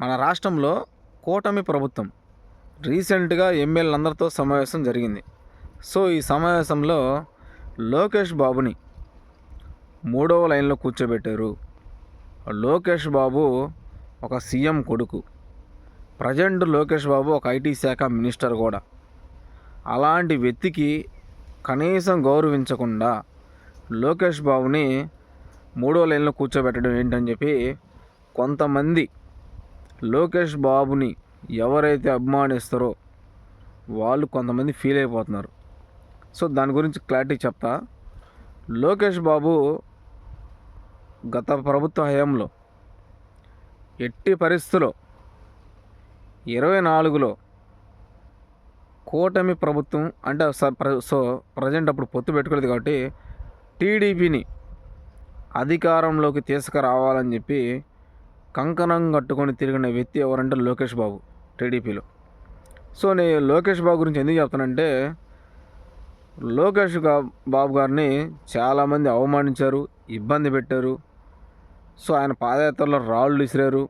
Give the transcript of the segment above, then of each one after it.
మన రాష్ట్రంలో కూటమి ప్రభుత్వం రీసెంట్గా ఎమ్మెల్యేలందరితో సమావేశం జరిగింది. సో ఈ సమావేశంలో లోకేష్ బాబుని మూడవ లైన్లో కూర్చోబెట్టారు. లోకేష్ బాబు ఒక సీఎం కొడుకు. ప్రజెంట్ లోకేష్ బాబు ఒక ఐటీ శాఖ మినిస్టర్ కూడా. అలాంటి వ్యక్తికి కనీసం గౌరవించకుండా లోకేష్ బాబుని మూడో లైన్లో కూర్చోబెట్టడం ఏంటని చెప్పి కొంతమంది లోకేష్ బాబుని ఎవరైతే అభిమానిస్తారో వాళ్ళు కొంతమంది ఫీల్ అయిపోతున్నారు. సో దాని గురించి క్లారిటీ చెప్తా. లోకేష్ బాబు గత ప్రభుత్వ హయాంలో ఎట్టి పరిస్థితుల్లో ఇరవై నాలుగులో కూటమి ప్రభుత్వం అంటే స- సో ప్రజెంట్ అప్పుడు పొత్తు పెట్టుకోలేదు కాబట్టి టీడీపీని అధికారంలోకి తీసుకురావాలని చెప్పి కంకణం కట్టుకొని తిరిగిన వ్యక్తి ఎవరంటే లోకేష్ బాబు టీడీపీలో. సో నేను లోకేష్ బాబు గురించి ఎందుకు చెప్తానంటే లోకేష్ బాబు గారిని చాలామంది అవమానించారు ఇబ్బంది పెట్టారు. సో ఆయన పాదయాత్రలో రాళ్ళు విసిరారు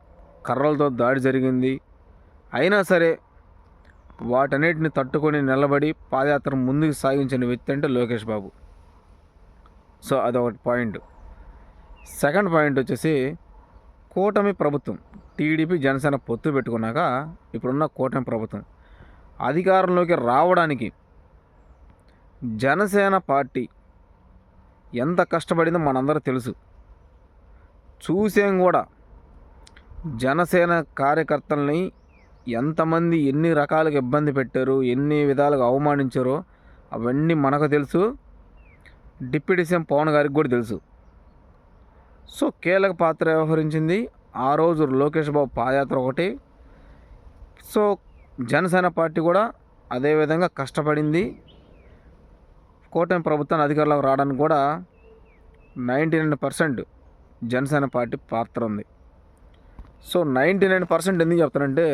కర్రలతో దాడి జరిగింది. అయినా సరే వాటన్నిటిని తట్టుకొని నిలబడి పాదయాత్ర ముందుకు సాగించిన వ్యక్తి అంటే లోకేష్ బాబు. సో అదొకటి పాయింట్. సెకండ్ పాయింట్ వచ్చేసి కూటమి ప్రభుత్వం టీడీపీ జనసేన పొత్తు పెట్టుకున్నాక ఇప్పుడున్న కూటమి ప్రభుత్వం అధికారంలోకి రావడానికి జనసేన పార్టీ ఎంత కష్టపడిందో మనందరూ తెలుసు. చూసాం కూడా జనసేన కార్యకర్తల్ని ఎంతమంది ఎన్ని రకాలుగా ఇబ్బంది పెట్టారు ఎన్ని విధాలుగా అవమానించారో అవన్నీ మనకు తెలుసు. డిప్యూటీ సీఎం పవన్ గారికి కూడా తెలుసు. సో కీలక పాత్ర వ్యవహరించింది. ఆ రోజు లోకేష్ బాబు పాదయాత్ర ఒకటి. సో జనసేన పార్టీ కూడా అదేవిధంగా కష్టపడింది. కూటమి ప్రభుత్వాన్ని అధికారంలోకి రావడానికి కూడా ninety nine percent Janasena party పాత్ర ఉంది. సో నైంటీ నైన్ పర్సెంట్ ఎందుకు చెప్తానంటే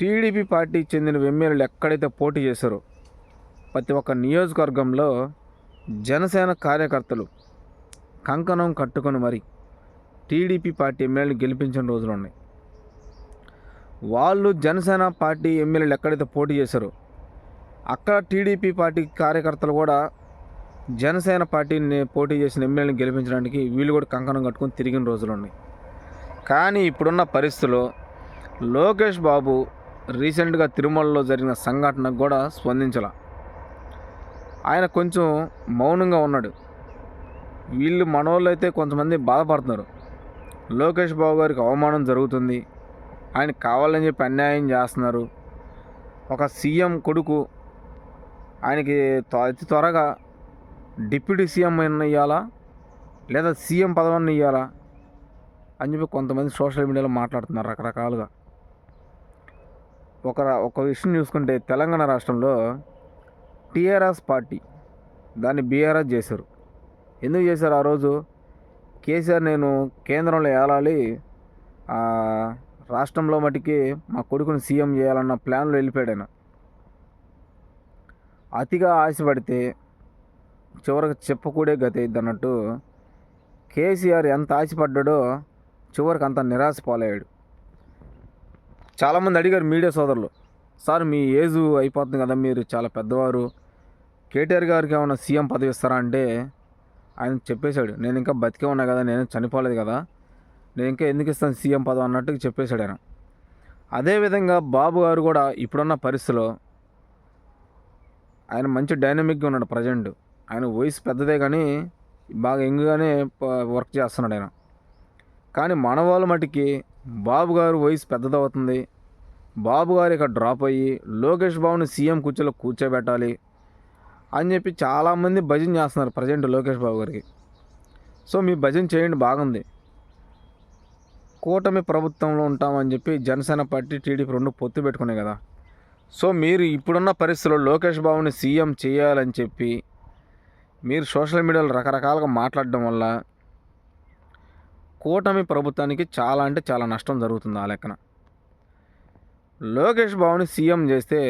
టీడీపీ పార్టీకి చెందిన ఎమ్మెల్యేలు ఎక్కడైతే పోటీ చేశారో ప్రతి ఒక్క నియోజకవర్గంలో జనసేన కార్యకర్తలు కంకణం కట్టుకొని మరి టీడీపీ పార్టీ ఎమ్మెల్యేలు గెలిపించిన రోజులు ఉన్నాయి. వాళ్ళు జనసేన పార్టీ ఎమ్మెల్యేలు ఎక్కడైతే పోటీ చేశారో అక్కడ టీడీపీ పార్టీ కార్యకర్తలు కూడా జనసేన పార్టీని పోటీ చేసిన ఎమ్మెల్యేని గెలిపించడానికి వీళ్ళు కూడా కంకణం కట్టుకొని తిరిగిన రోజులు ఉన్నాయి. కానీ ఇప్పుడున్న పరిస్థితుల్లో లోకేష్ బాబు రీసెంట్గా తిరుమలలో జరిగిన సంఘటనకు కూడా స్పందించాల. ఆయన కొంచెం మౌనంగా ఉన్నాడు. వీళ్ళు మనోళ్ళు అయితే కొంతమంది బాధపడుతున్నారు. లోకేష్ బాబు గారికి అవమానం జరుగుతుంది. ఆయన కావాలని చెప్పి అన్యాయం చేస్తున్నారు. ఒక సీఎం కొడుకు ఆయనకి అతి త్వరగా డిప్యూటీ సీఎం అయిన ఇవ్వాలా లేదా సీఎం పదవిని ఇవ్వాలా అని చెప్పి కొంతమంది సోషల్ మీడియాలో మాట్లాడుతున్నారు రకరకాలుగా. ఒక ఒక విషయం చూసుకుంటే తెలంగాణ రాష్ట్రంలో టీఆర్ఎస్ పార్టీ దాన్ని బీఆర్ఎస్ చేశారు. ఎందుకు చేశారు ఆ రోజు? కేసీఆర్ నేను కేంద్రంలో ఏలాలి రాష్ట్రంలో మటుకి మా కొడుకుని సీఎం చేయాలన్న ప్లాన్లో వెళ్ళిపోయాడు ఆయన. అతిగా ఆశపడితే చివరికి చెప్పకూడే గతి అన్నట్టు కేసీఆర్ ఎంత ఆశపడ్డాడో చివరికి అంత నిరాశ పాలయ్యాడు. చాలామంది అడిగారు మీడియా సోదరులు సార్ మీ ఏజు అయిపోతుంది కదా మీరు చాలా పెద్దవారు. కేటీఆర్ గారికి ఏమైనా సీఎం పదవి ఇస్తారా? అంటే ఆయన చెప్పేశాడు నేను ఇంకా బతికే ఉన్నా కదా నేను చనిపోలేదు కదా నేను ఇంకా ఎందుకు ఇస్తాను సీఎం పదవి అన్నట్టు చెప్పేశాడు ఆయన. అదేవిధంగా బాబు గారు కూడా ఇప్పుడున్న పరిస్థితిలో ఆయన మంచి డైనమిక్గా ఉన్నాడు ప్రజెంట్. ఆయన వయసు పెద్దదే కానీ బాగా ఎంగుగానే వర్క్ చేస్తున్నాడు ఆయన. కానీ మన వాళ్ళ మటుకి బాబు గారు వయసు పెద్దదవుతుంది. బాబు గారు ఇక డ్రాప్ అయ్యి లోకేష్ బాబుని సీఎం కూర్చోలో కూర్చోబెట్టాలి. అని చెప్పి చాలామంది భజన చేస్తున్నారు ప్రజెంట్ లోకేష్ బాబు గారికి. సో మీ భజన చేయండి బాగుంది. కూటమి ప్రభుత్వంలో ఉంటామని చెప్పి జనసేన పార్టీ టీడీపీ రెండు పొత్తు పెట్టుకున్నాయి కదా. సో మీరు ఇప్పుడున్న పరిస్థితుల్లో లోకేష్ బాబుని సీఎం చేయాలని చెప్పి మీరు సోషల్ మీడియాలో రకరకాలుగా మాట్లాడడం వల్ల కూటమి ప్రభుత్వానికి చాలా అంటే చాలా నష్టం జరుగుతుంది ఆ లెక్కన. లోకేష్ బాబుని సీఎం చేస్తే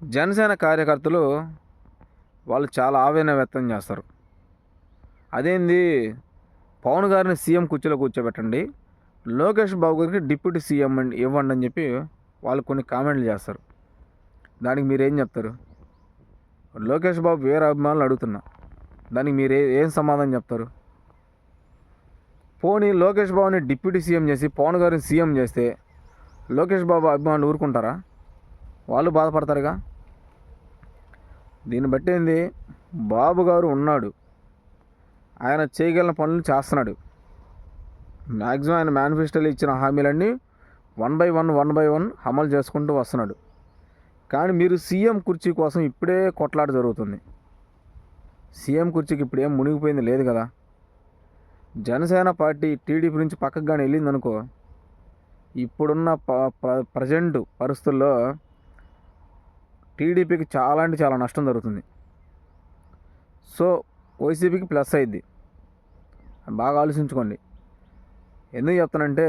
జనసేన కార్యకర్తలు వాళ్ళు చాలా ఆవేదన వ్యక్తం చేస్తారు. అదేంది? పవన్ గారిని సీఎం కుర్చీలో కూర్చోబెట్టండి. లోకేష్ బాబు గారికి డిప్యూటీ సీఎం ఇవ్వండి అని చెప్పి వాళ్ళు కొన్ని కామెంట్లు చేస్తారు. దానికి మీరు ఏం చెప్తారు? లోకేష్ బాబు వేరే అభిమానులు అడుగుతున్నా. దానికి మీరు ఏం సమాధానం చెప్తారు? పోనీ లోకేష్ బాబుని డిప్యూటీ సీఎం చేసి పవన్ గారిని సీఎం చేస్తే లోకేష్ బాబు అభిమానులు ఊరుకుంటారా? వాళ్ళు బాధపడతారుగా? దీన్ని బట్టి ఏంది? బాబు గారు ఉన్నాడు. ఆయన చేయగలిగిన పనులు చేస్తున్నాడు. మ్యాక్సిమం ఆయన మేనిఫెస్టోలో ఇచ్చిన హామీలన్నీ one by one one by one అమలు చేసుకుంటూ వస్తున్నాడు. కానీ మీరు సీఎం కుర్చీ కోసం ఇప్పుడే కొట్లాట జరుగుతుంది. సీఎం కుర్చీకి ఇప్పుడు ఏం మునిగిపోయింది లేదు కదా. జనసేన పార్టీ టీడీపీ నుంచి పక్కకు కానీ వెళ్ళిందనుకో ఇప్పుడున్న ప ప్ర- ప్రజెంట్ పరిస్థితుల్లో టీడీపీకి చాలా అంటే చాలా నష్టం జరుగుతుంది. సో వైసీపీకి ప్లస్ అయింది బాగా ఆలోచించుకోండి. ఎందుకు చెప్తానంటే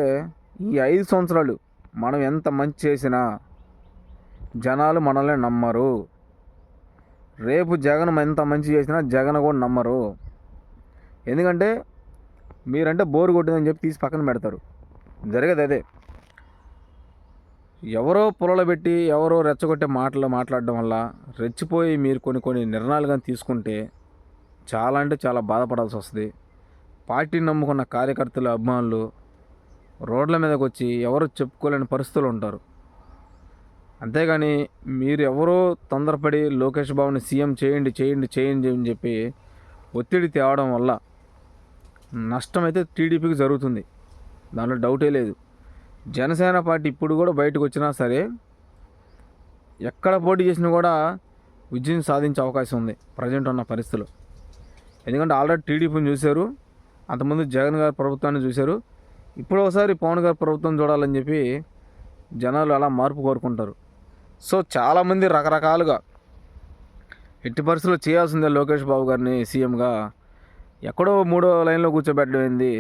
ఈ ఐదు సంవత్సరాలు మనం ఎంత మంచి చేసినా జనాలు మనల్ని నమ్మరు. రేపు జగన్ ఎంత మంచి చేసినా జగన్ కూడా నమ్మరు. ఎందుకంటే మీరంటే బోరు కొట్టిందని చెప్పి తీసి పక్కన పెడతారు. జరిగేది అదే. ఎవరో పొలబెట్టి పెట్టి ఎవరో రెచ్చగొట్టే మాటలు మాట్లాడడం వల్ల రెచ్చిపోయి మీరు కొన్ని కొన్ని నిర్ణయాలు కానీ తీసుకుంటే చాలా అంటే చాలా బాధపడాల్సి వస్తుంది. పార్టీని నమ్ముకున్న కార్యకర్తలు అభిమానులు రోడ్ల మీదకి వచ్చి ఎవరు చెప్పుకోలేని పరిస్థితులు ఉంటారు. అంతేగాని మీరు ఎవరో తొందరపడి లోకేష్ బాబుని సీఎం చేయండి చేయండి చేయండి అని చెప్పి ఒత్తిడి తేవడం వల్ల నష్టం అయితే టీడీపీకి జరుగుతుంది. దాంట్లో డౌటే లేదు. జనసేన పార్టీ ఇప్పుడు కూడా బయటకు వచ్చినా సరే ఎక్కడ పోటీ చేసినా కూడా విజయం సాధించే అవకాశం ఉంది ప్రజెంట్ ఉన్న పరిస్థితులు. ఎందుకంటే ఆల్రెడీ టీడీపీని చూశారు అంతకుముందు జగన్ గారి ప్రభుత్వాన్ని చూశారు ఇప్పుడు ఒకసారి పవన్ గారి ప్రభుత్వం చూడాలని చెప్పి జనాలు అలా మార్పు కోరుకుంటారు. సో చాలామంది రకరకాలుగా ఎట్టి పరిస్థితుల్లో చేయాల్సిందే లోకేష్ బాబు గారిని సీఎంగా. ఎక్కడో మూడో లైన్లో కూర్చోబెట్టడం ఏంది?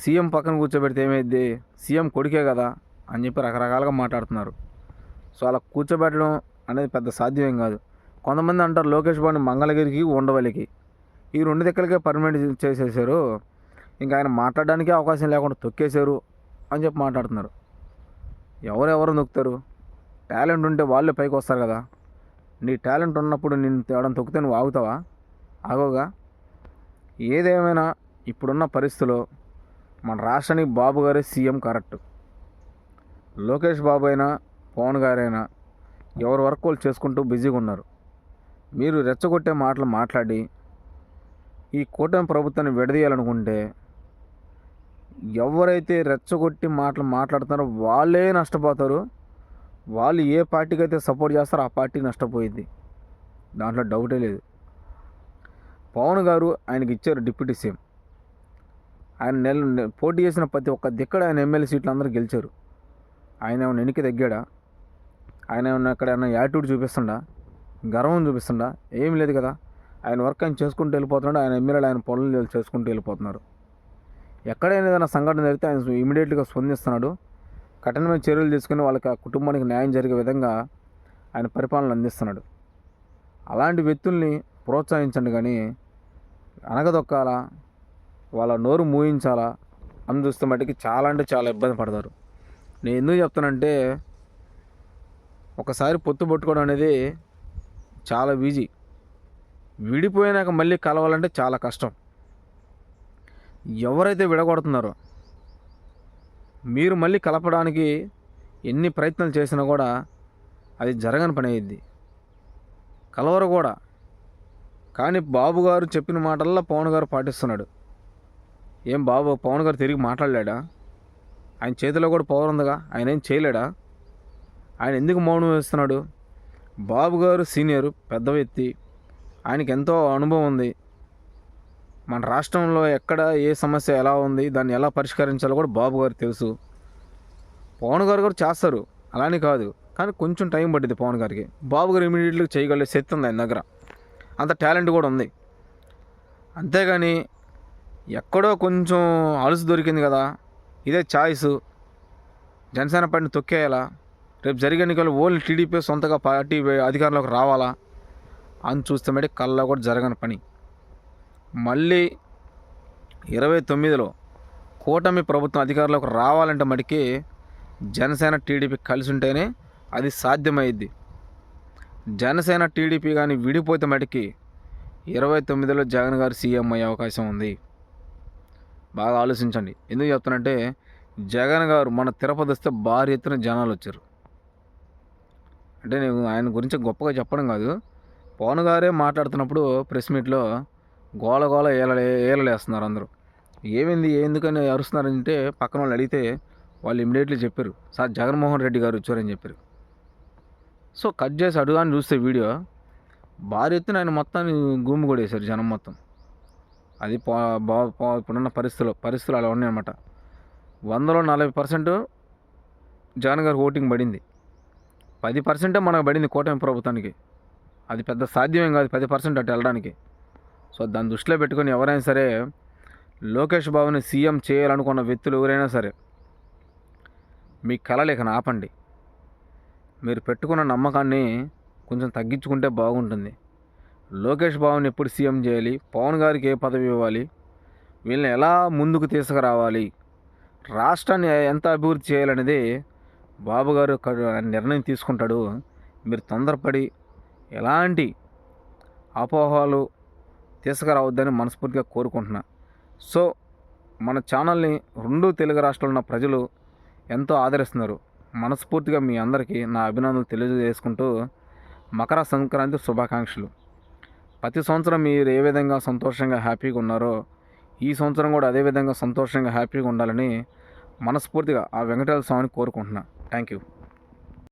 సీఎం పక్కన కూర్చోబెడితే ఏమైంది సీఎం కొడుకే కదా అని చెప్పి రకరకాలుగా మాట్లాడుతున్నారు. సో అలా కూర్చోబెట్టడం అనేది పెద్ద సాధ్యమేం కాదు. కొంతమంది అంటారు లోకేష్ బాబుని మంగళగిరికి ఉండవల్లికి. ఈ రెండు దిక్కలకే పర్మనెంట్ చేసేసారు ఇంకా ఆయన మాట్లాడడానికే అవకాశం లేకుండా తొక్కేశారు అని చెప్పి మాట్లాడుతున్నారు. ఎవరెవరు నొక్కుతారు? టాలెంట్ ఉంటే వాళ్ళే పైకి వస్తారు కదా. నీ టాలెంట్ ఉన్నప్పుడు నిన్ను తేవడం తొక్కితే నువ్వు ఆగుతావా? ఆగోగా ఏదేమైనా ఇప్పుడున్న పరిస్థితిలో మన రాష్ట్రానికి బాబు గారే సీఎం కరెక్ట్. లోకేష్ బాబు అయినా పవన్ గారైనా ఎవరి వర్క్ వాళ్ళు చేసుకుంటూ బిజీగా ఉన్నారు. మీరు రెచ్చగొట్టే మాటలు మాట్లాడి ఈ కూటమి ప్రభుత్వాన్ని విడదీయాలనుకుంటే ఎవరైతే రెచ్చగొట్టి మాటలు మాట్లాడుతారో వాళ్ళే నష్టపోతారు. వాళ్ళు ఏ పార్టీకి అయితే సపోర్ట్ చేస్తారో ఆ పార్టీ నష్టపోయింది. దాంట్లో డౌటే లేదు. పవన్ గారు ఆయనకి ఇచ్చారు డిప్యూటీ సీఎం. ఆయన నెల పోటీ చేసిన ప్రతి ఒక్క దిక్కడ ఆయన ఎమ్మెల్యే సీట్లు అందరూ గెలిచారు. ఆయన ఏమైనా వెనక్కి తగ్గాడా? ఆయన ఏమన్నా ఎక్కడైనా యాటిట్యూడ్ చూపిస్తుండా? గర్వం చూపిస్తుండా? ఏం లేదు కదా. ఆయన వర్క్ ఆయన చేసుకుంటూ వెళ్ళిపోతున్నాడు. ఆయన ఎమ్మెల్యేలు ఆయన పనులు చేసుకుంటూ వెళ్ళిపోతున్నారు. ఎక్కడైనా ఏదైనా సంఘటన జరిగితే ఆయన ఇమీడియట్గా స్పందిస్తున్నాడు. కఠినమైన చర్యలు తీసుకుని వాళ్ళకి ఆ కుటుంబానికి న్యాయం జరిగే విధంగా ఆయన పరిపాలన అందిస్తున్నాడు. అలాంటి వ్యక్తుల్ని ప్రోత్సహించండి కానీ అనగదొక్కాలా వాళ్ళ నోరు మూయించాలా? అని చూస్తే మటుకి చాలా అంటే చాలా ఇబ్బంది పడతారు. నేను ఎందుకు చెప్తానంటే ఒకసారి పొత్తు పట్టుకోవడం అనేది చాలా ఈజీ విడిపోయినాక మళ్ళీ కలవాలంటే చాలా కష్టం. ఎవరైతే విడగొడుతున్నారో మీరు మళ్ళీ కలపడానికి ఎన్ని ప్రయత్నాలు చేసినా కూడా అది జరగని పని అయ్యిద్ది. కలవరు కూడా. కానీ బాబు గారు చెప్పిన మాటల్లో పవన్ గారు పాటిస్తున్నాడు. ఏం బాబు పవన్ గారు తిరిగి మాట్లాడలేడా? ఆయన చేతిలో కూడా పవర్ ఉందిగా ఆయన ఏం చేయలేడా? ఆయన ఎందుకు మౌనం వేస్తున్నాడు? బాబు గారు సీనియర్ పెద్ద వ్యక్తి. ఆయనకి ఎంతో అనుభవం ఉంది. మన రాష్ట్రంలో ఎక్కడ ఏ సమస్య ఎలా ఉంది దాన్ని ఎలా పరిష్కరించాలో కూడా బాబు గారు తెలుసు. పవన్ గారు కూడా చేస్తారు అలానే కాదు. కానీ కొంచెం టైం పట్టింది పవన్ గారికి. బాబు గారు ఇమీడియట్గా చేయగలిగే శక్తి ఉంది ఆయన దగ్గర. అంత టాలెంట్ కూడా ఉంది. అంతేగాని ఎక్కడో కొంచెం అలసు దొరికింది కదా. ఇదే ఛాయిస్ జనసేన పార్టీని తొక్కేయాలా? రేపు జరిగే ఎన్నికలు ఓన్లీ టీడీపీ సొంతగా పార్టీ అధికారంలోకి రావాలా? అని చూస్తే మటుకు కళ్ళ కూడా జరగని పని. మళ్ళీ ఇరవై తొమ్మిదిలో కూటమి ప్రభుత్వం అధికారంలోకి రావాలంటే మటుకి జనసేన టీడీపీ కలిసి ఉంటేనే అది సాధ్యమైద్ది. జనసేన టీడీపీ కానీ విడిపోతే మటుకి ఇరవై తొమ్మిదిలో జగన్ గారు సీఎం అయ్యే అవకాశం ఉంది. బాగా ఆలోచించండి. ఎందుకు చెప్తానంటే జగన్ గారు మన తిరుపతి వస్తే భారీ ఎత్తున జనాలు వచ్చారు. అంటే నేను ఆయన గురించి గొప్పగా చెప్పడం కాదు. పవన్ గారే మాట్లాడుతున్నప్పుడు ప్రెస్ మీట్లో గోల గోల ఏల ఏలలేస్తున్నారు అందరూ. ఏమైంది ఎందుకని అరుస్తున్నారంటే పక్కన వాళ్ళు అడిగితే వాళ్ళు ఇమ్మీడియట్లీ చెప్పారు. సార్ జగన్మోహన్ రెడ్డి గారు వచ్చారని చెప్పారు. సో కట్ చేసి అడుగాని చూస్తే వీడియో భారీ ఎత్తున ఆయన మొత్తాన్ని గుమ్మి కొడేశారు జనం మొత్తం. అది పా బా పా- ఇప్పుడున్న పరిస్థితులు పరిస్థితులు అలా ఉన్నాయన్నమాట వందలో నలభై పర్సెంట్ జగన్ గారికి ఓటింగ్ పడింది. పది పర్సెంటే మనకు పడింది కూటమి ప్రభుత్వానికి. అది పెద్ద సాధ్యమేం కాదు పది పర్సెంట్ అటు వెళ్ళడానికి. సో దాన్ని దృష్టిలో పెట్టుకొని ఎవరైనా సరే లోకేష్ బాబుని సీఎం చేయాలనుకున్న వ్యక్తులు ఎవరైనా సరే మీ కలలేఖన ఆపండి. మీరు పెట్టుకున్న నమ్మకాన్ని కొంచెం తగ్గించుకుంటే బాగుంటుంది. లోకేష్ బాబుని ఎప్పుడు సీఎం చేయాలి? పవన్ గారికి ఏ పదవి ఇవ్వాలి? వీళ్ళని ఎలా ముందుకు తీసుకురావాలి? రాష్ట్రాన్ని ఎంత అభివృద్ధి చేయాలనేది బాబు గారు నిర్ణయం తీసుకుంటాడు. మీరు తొందరపడి ఎలాంటి అపోహలు తీసుకురావద్దని మనస్ఫూర్తిగా కోరుకుంటున్నా. సో మన ఛానల్ని రెండు తెలుగు రాష్ట్రాల్లో ఉన్న ప్రజలు ఎంతో ఆదరిస్తున్నారు. మనస్ఫూర్తిగా మీ అందరికీ నా అభినందనలు తెలియజేసుకుంటూ మకర సంక్రాంతి శుభాకాంక్షలు. ప్రతి సంవత్సరం మీరు ఏ విధంగా సంతోషంగా హ్యాపీగా ఉన్నారో ఈ సంవత్సరం కూడా అదే విధంగా సంతోషంగా హ్యాపీగా ఉండాలని మనస్ఫూర్తిగా ఆ వెంకటేశ్వర స్వామిని కోరుకుంటున్నాను థ్యాంక్ యూ